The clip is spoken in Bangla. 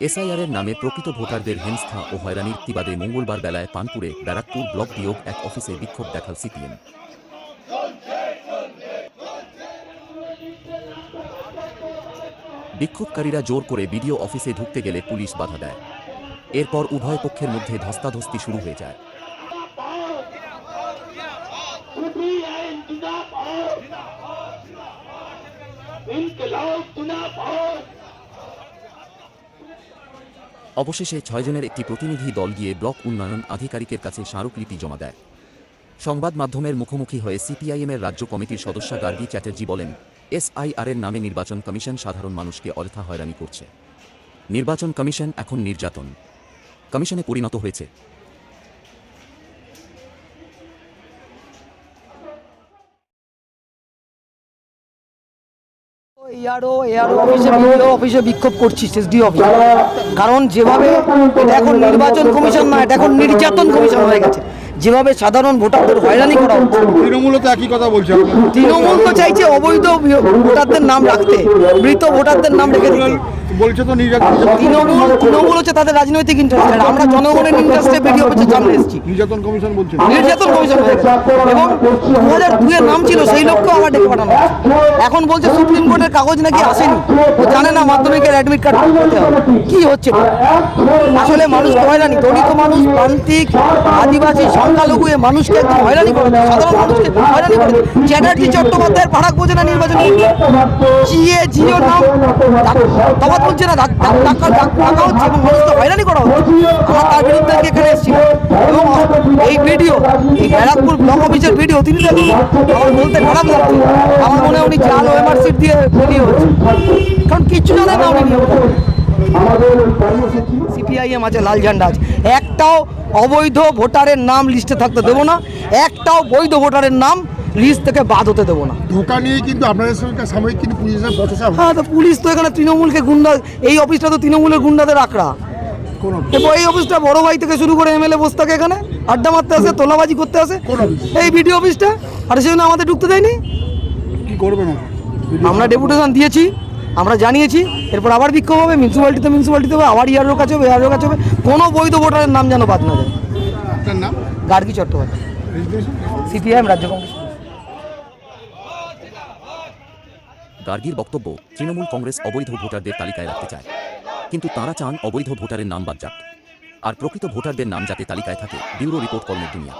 এসআইআরের নামে প্রকৃত ভোটারদের হেনস্থা ও হয়রানির তিবাদে মঙ্গলবার বেলায় পানপুরে ব্যারাকপুর ব্লক বিয়োগ এক অফিসে বিক্ষোভ দেখাল সিপিএম বিক্ষোভকারীরা জোর করে বিডিও অফিসে ঢুকতে গেলে পুলিশ বাধা দেয় এরপর উভয় পক্ষের মধ্যে ধস্তাধস্তি শুরু হয়ে যায় ইনকলাব অবশেষে ছয়জনের একটি প্রতিনিধি দল গিয়ে ব্লক উন্নয়ন আধিকারিকের কাছে স্মারকলিপি জমা দেয়। সংবাদ মাধ্যমের মুখোমুখি হয়ে সিপিআইএমের রাজ্য কমিটির সদস্য গার্গী চ্যাটার্জি বলেন এসআইআরের নামে নির্বাচন কমিশন সাধারণ মানুষকে অযথা হয়রানি করছে। নির্বাচন কমিশন এখন নির্যাতন। কমিশনে পরিণত হয়েছে এআরও এআরও অফিসে বিডিও অফিসে বিক্ষোভ করছিস এসডিও অফিসে কারণ যেভাবে এটা এখন নির্বাচন কমিশন না এটা এখন নির্যাতন কমিশন হয়ে গেছে। যেভাবে সাধারণ ভোটারদের হয়রানি করা হচ্ছে। তৃণমূলও তো একই কথা বলছে তৃণমূল তো চাইছে অবৈধ ভোটারদের নাম রাখতে মৃত ভোটারদের নাম রেখে দিতে। বলছে তো তৃণমূল তৃণমূল হচ্ছে তাদের রাজনৈতিক ইন্টারেস্ট আমরা জনগণের ইন্টারেস্টে বিডিও অফিসে জানতে এসেছি। নির্যাতন কমিশন বলছে নির্যাতন কমিশন এবং দু হাজার দুয়ের নাম ছিল সেই লোককেও আবার ডেকে পাঠানো এখন বলছে সুপ্রিম কোর্টের কাগজ নাকি আসেনি। ও জানে না মাধ্যমিকের অ্যাডমিট কার্ড করতে হবে। কি হচ্ছে? আসলে মানুষ হয়রানি। দলিত মানুষ প্রান্তিক আদিবাসী সংখ্যালঘু এ মানুষকে একদম হয়রানি করে? সাধারণ মানুষকে হয়রানি করে? চ্যাটার্জি চট্টোপাধ্যায়ের পাড়াক বোঝে না নির্বাচন জিও নাম? বলছে না হচ্ছে এবং মানুষকে হয়রানি করা হচ্ছে। আমার তার বিরুদ্ধে এখানে এসেছি। এবং এই ভিডিও ব্যারাকপুর ব্লক অফিসের ভিডিও, তিনি আমার বলতে খারাপ লাগছে আমার মনে উনি সিট দিয়ে ভিডিও হচ্ছে। কারণ কিচ্ছু জানে না উনি। সিপিআইএম আছে, লাল ঝান্ডা আছে। একটাও অবৈধ ভোটারের নাম লিস্টে থাকতে দেবো না। একটাও বৈধ ভোটারের নাম লিস্ট থেকে বাদ হতে দেবো না। ধোকা নিয়ে কিন্তু আপনাদের সঙ্গে সাময়িক কিন্তু পুলিশের বচসা হ্যাঁ তো পুলিশ তো এখানে তৃণমূলকে গুন্ডা এই অফিসটা তো তৃণমূলের গুন্ডাদের আঁকড়া। এবং এই অফিসটা বড় ভাই থেকে শুরু করে এমএলএ বসে থাকে এখানে আড্ডা মারতে আসে তোলাবাজি করতে আসে। এই বিডিও অফিসটা আর সেজন্য আমাদের ঢুকতে দেয়নি। কি করবে না আমরা ডেপুটেশন দিয়েছি আমরা জানিয়েছি এরপর আবার বিক্ষোভ হবে মিউনিসিপ্যালিটিতে মিউনিসিপ্যালিটিতে হবে আবার ইয়ারোর কাছে হবে ইয়ারোর কাছে হবে। কোনো বৈধ ভোটারের নাম যেন বাদ না যায়। নাম? গার্গী চট্টোপাধ্যায়। সিপিআইএম রাজ্য কংগ্রেস। গার্গীর বক্তব্য তৃণমূল কংগ্রেস অবৈধ ভোটারদের তালিকায় রাখতে চায়। কিন্তু তারা চান অবৈধ ভোটারের নাম বাদ যাক। আর প্রকৃত ভোটারদের নাম যাতে তালিকায় থাকে, ব্যুরো রিপোর্ট কর্মের দুনিয়া।